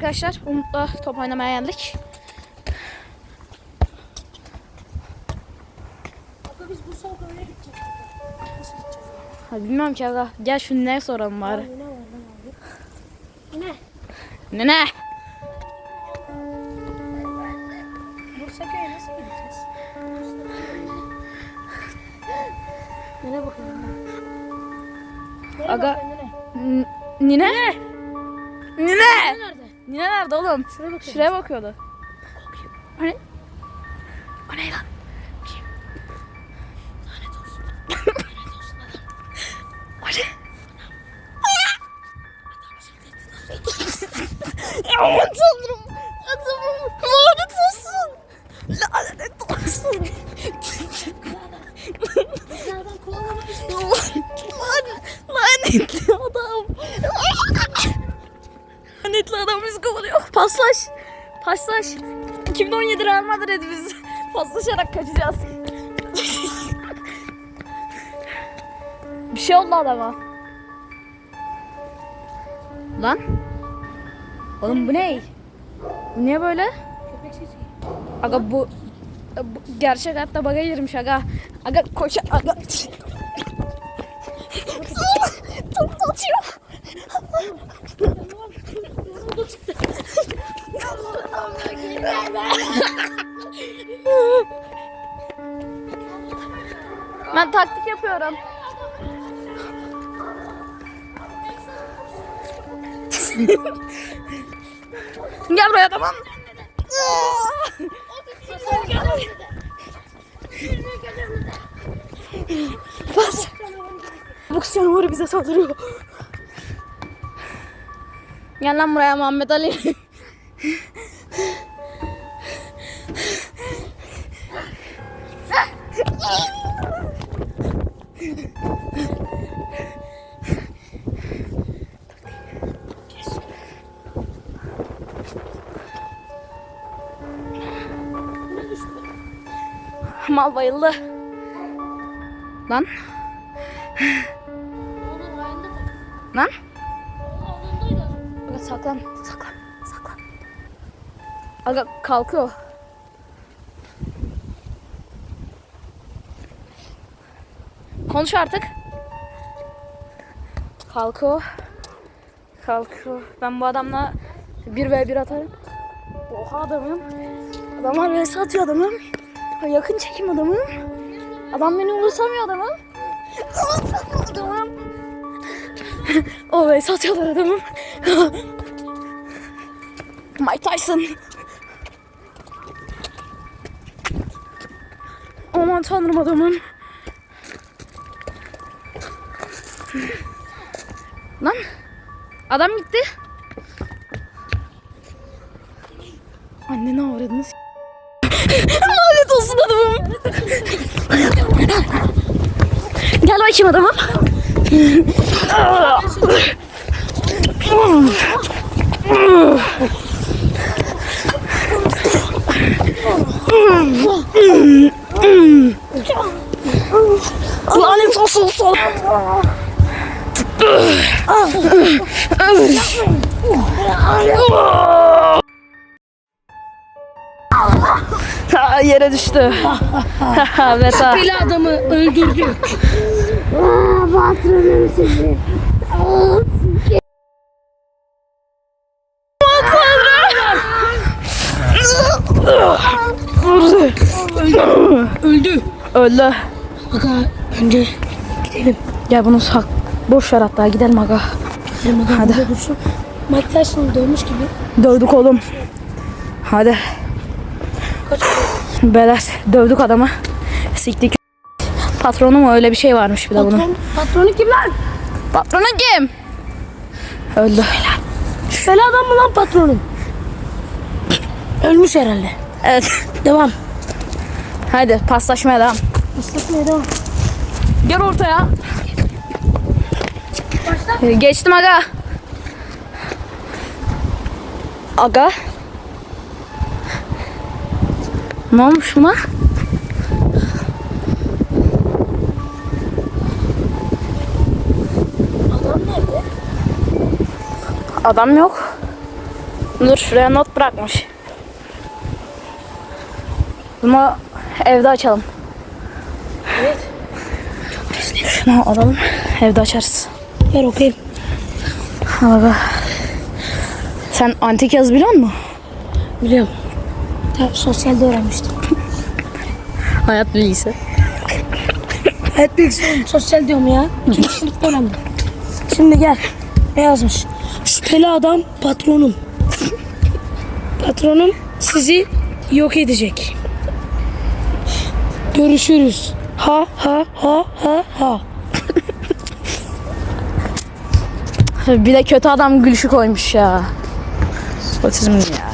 Arkadaşlar Umut'la top oynamaya geldik. Aga biz Bursa Otoy'a gideceğiz. Nasıl gideceğiz? Ha, bilmiyorum ki aga. Gel şunu ne soralım bari. Ne abi? Ne? Ne ne? Bursa Köy'e nasıl gideceğiz? Bakıyorsun lan? Nereye Aga- bakıyorsun, nereye? N- Nine? Nine? Nine nerede oğlum? Şuraya bakıyorum. Şuraya bakıyordu. O ne? O ne lan? Kim? Lanet olsun. Lanet olsun adam. O ne? Aman tanrım. Adamım lanet olsun. Lanet olsun. Dışarıdan kovalamak Lan, lanetli adam. Lanetli adam kovalıyor. Paslaş. Paslaş. 2017 Real Madrid biz. Paslaşarak kaçacağız. Bir şey oldu adama. Lan. Oğlum bu ne? Bu niye böyle? Aga bu, bu gerçek hayatta baga girmiş aga. Aga koşa aga. Top atıyor. Taktik yapıyorum. Gel buraya tamam mı? Bas. Boks canavarı bize saldırıyor. Gel lan buraya Muhammed Ali. Mal bayıldı. Lan. Lan. Aga saklan. Saklan. Saklan. Aga kalkıyor. Konuş artık. Kalkıyor. Kalkıyor. Ben bu adamla 1v1 atarım. Oha adamım. Adamlar vs atıyor adamım. Yakın çekim adamım. Adam beni umursamıyor adamım. adamım. o vs atıyorlar adamım. Mike Tyson. Aman tanrım adamım. Lan. Adam gitti. Anne ne adamım. Gel bakayım adamım. Lanet olsun sana. Ha, yere düştü. Veta. Beli adamı öldürdü. Öldü. Öldü. Aga önce gidelim. Gel bunu sak. Boş ver hatta gidelim aga. Gidelim aga Hadi. dursun. Mike Tyson dövmüş gibi. Dövdük oğlum. Hadi. Kaç Beyler dövdük adamı. Siktik. Patronu mu öyle bir şey varmış bir de bunun. Patron, patronu kim lan? Patronu kim? Öldü. Şüpheli adam mı lan patronun? Ölmüş herhalde. Evet. Devam. Hadi paslaşmaya devam. Islatmaya devam. Gel ortaya. Geçtim aga. Aga. Ne olmuş buna? Adam nerede? Adam yok. Dur şuraya not bırakmış. Bunu evde açalım. Evet. Şunu alalım. Evde açarız. Ver okuyayım. Bak. Sen antik yaz biliyor musun? Biliyorum. Tabii sosyalde öğrenmiştim. Hayat bilgisi. Evet bilgisayarım sosyal diyorum ya. Üçüncü sınıfta öğrendim. Şimdi gel. Ne yazmış? Şüpheli adam patronum. patronum sizi yok edecek. Görüşürüz. Ha ha ha ha ha. Bir de kötü adam gülüşü koymuş ya. Otizm ya.